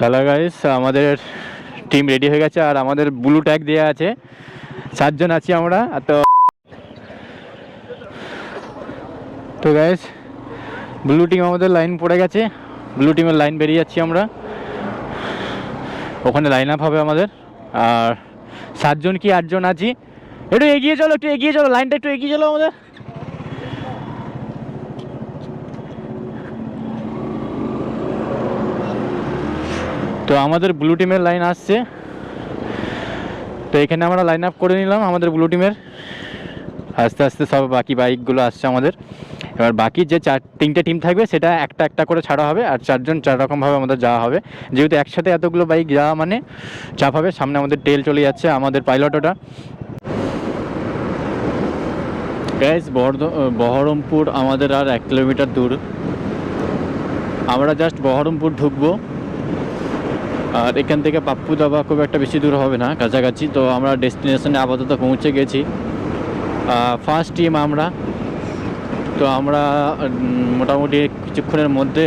তাহলে গাইস আমাদের team ready হয়ে গেছে আর আমাদের ব্লু ট্যাগ দেওয়া আছে। সাতজন আছি আমরা, তো তো গাইস ব্লু টিম আমাদের লাইন পড়ে গেছে। ব্লু টিমের লাইন বেরিয়ে যাচ্ছি আমরা। ওখানে লাইন আপ হবে আমাদের। আর সাতজন কি আটজন আছি? একটু এগিয়ে চলো, একটু এগিয়ে চলো লাইনটা একটু এগিয়ে চলো আমাদের। তো আমাদের ব্লু টিমের লাইন আসছে। তো এখানে আমরা লাইন আপ করে নিলাম আমাদের ব্লু টিমের আস্তে আস্তে সব বাকি বাইকগুলো আসছে আমাদের। এবার বাকি যে চার, তিনটে টিম থাকবে সেটা একটা একটা করে ছাড়া হবে আর চারজন চার রকমভাবে আমাদের যাওয়া হবে। যেহেতু একসাথে এতগুলো বাইক যাওয়া মানে চাপ হবে, সামনে আমাদের টেল চলে যাচ্ছে আমাদের পাইলট ওটা। গ্যাস বহরমপুর আমাদের আর এক কিলোমিটার দূর। আমরা জাস্ট বহরমপুর ঢুকবো। আর এখান থেকে পাপ্পু দাবা খুব একটা বেশি দূর হবে না, কাছাকাছি। তো আমরা ডেস্টিনেশনে আপাতত পৌঁছে গেছি। ফার্স্ট টিম আমরা। তো আমরা মোটামুটি কিছুক্ষণের মধ্যে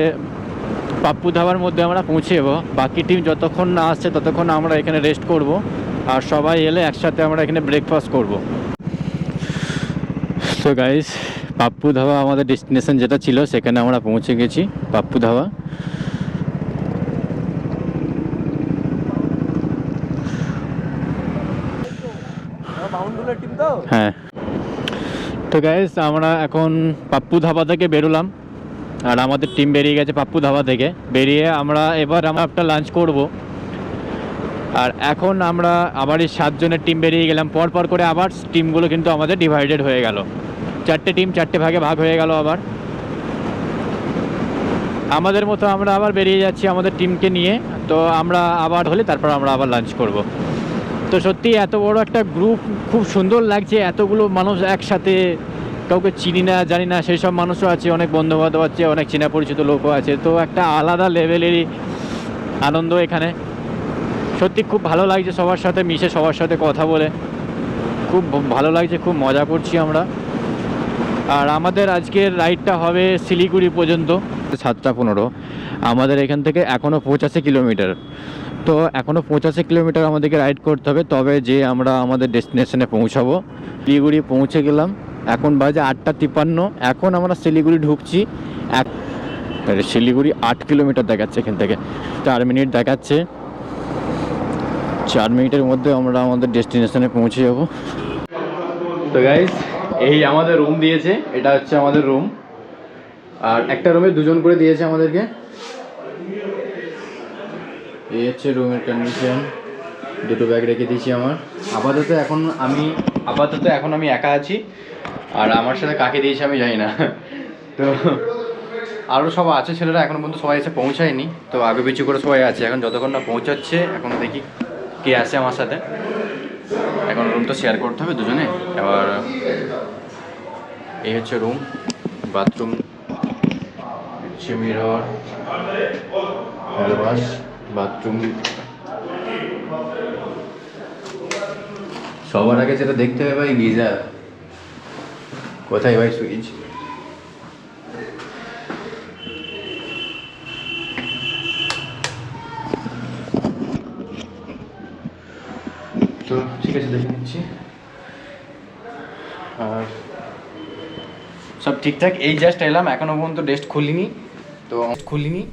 পাপ্পু ধাবার মধ্যে আমরা পৌঁছে যাব। বাকি টিম যতক্ষণ না আসছে, ততক্ষণ আমরা এখানে রেস্ট করব। আর সবাই এলে একসাথে আমরা এখানে ব্রেকফাস্ট করব। তো গাইস পাপ্পু ধাবা আমাদের ডেস্টিনেশন যেটা ছিল, সেখানে আমরা পৌঁছে গেছি, পাপ্পু ধাবা। মাউন্টুলের টিম তো? হ্যাঁ। তো গাইস আমরা এখন পাপ্পু ধাবা থেকে বেরোলাম। আর আমাদের টিম বেরিয়ে গেছে পাপ্পু ধাবা থেকে। বেরিয়ে আমরা এবার আমরা একটা লাঞ্চ করব। আর এখন আমরা আবার এই সাতজনের টিম বেরিয়ে গেলাম। পর পর করে আবার টিমগুলো কিন্তু আমাদের ডিভাইডেড হয়ে গেল। চারটে টিম চারটে ভাগে ভাগ হয়ে গেল আবার। আমাদের মতো আমরা আবার বেরিয়ে যাচ্ছি আমাদের টিমকে নিয়ে। তো আমরা আবার হলে তারপর আমরা আবার লাঞ্চ করব। তো সত্যি এত বড় একটা গ্রুপ খুব সুন্দর লাগছে, এতগুলো মানুষ একসাথে কাউকে চিনি না, জানি না, সেই সব মানুষও আছে, অনেক বন্ধু বান্ধব আছে, অনেক চেনা পরিচিত লোকও আছে, তো একটা আলাদা লেভেলেরই আনন্দ এখানে। সত্যি খুব ভালো লাগছে সবার সাথে মিশে, সবার সাথে কথা বলে। খুব ভালো লাগছে, খুব মজা করছি আমরা। আর আমাদের আজকের রাইডটা হবে শিলিগুড়ি পর্যন্ত। সাতটা পনেরো। আমাদের এখান থেকে এখনও পঁচাশি কিলোমিটার। তো এখনও পঁচাশি কিলোমিটার আমাদেরকে রাইড করতে হবে, তবে যে আমরা আমাদের ডেস্টিনেশনে পৌঁছাবো। শিলিগুড়ি পৌঁছে গেলাম। এখন বাজে আটটা তিপ্পান্ন। এখন আমরা শিলিগুড়ি ঢুকছি। এক শিলিগুড়ি আট কিলোমিটার দেখাচ্ছে এখান থেকে। চার মিনিট দেখাচ্ছে। চার মিনিটের মধ্যে আমরা আমাদের ডেস্টিনেশনে পৌঁছে যাব। তো গাইস এই আমাদের রুম দিয়েছে। এটা হচ্ছে আমাদের রুম আর একটা রুমে দুজন করে দিয়েছে আমাদেরকে। এই হচ্ছে রুমের কন্ডিশন দুটো ব্যাগ রেখে দিয়েছি আমার। আপাতত এখন আমি, আপাতত এখন আমি একা আছি। আর আমার সাথে কাকে দিয়েছে আমি জানি না। তো আরও সব আছে ছেলেরা, এখন পর্যন্ত সবাই এসে পৌঁছায়নি। তো আগে পিছু করে সবাই আছে। এখন যতক্ষণ না পৌঁছাচ্ছে, এখন দেখি কে আছে আমার সাথে। এখন রুম তো শেয়ার করতে হবে দুজনে। এবার, এই হচ্ছে রুম বাথরুম হচ্ছে মিরর হ্যান্ডওয়াশ বাথরুম সবার আগে যেটা দেখতে হবে ভাই গিজার কোথায় ভাই সুইচ? তো ঠিক আছে, দেখে নিচ্ছি। আর সব ঠিকঠাক। এই জাস্ট এলাম এখনও পর্যন্ত ডেস্ট খুলিনি। তো খুলিনি।